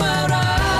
มารัก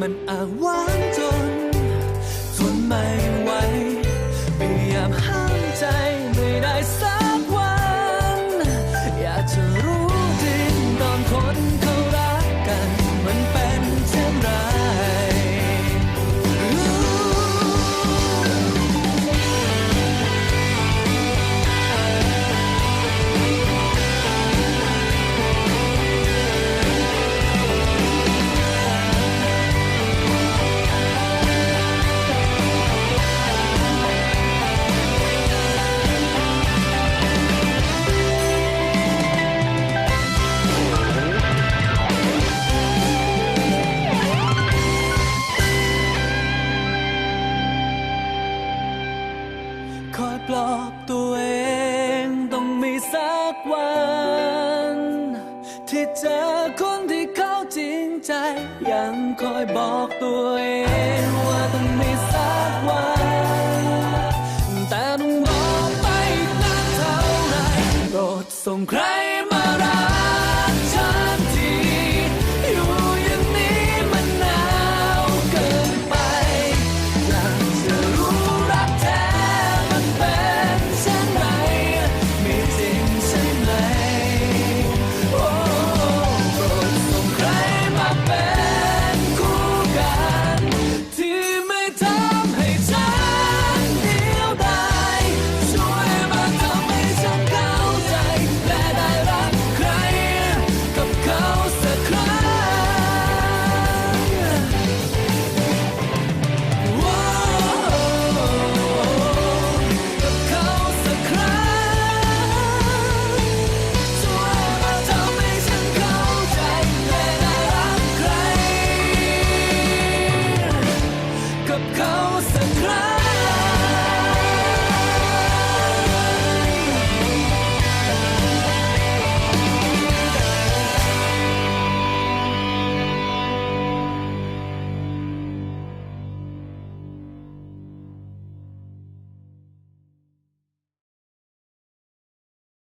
มันอาหวานจนทนไม่ คอยปลอบตัวเองต้องมีสักวัน ที่เจอคนที่เขาจริงใจ ยังคอยบอกตัวเองว่าต้องมี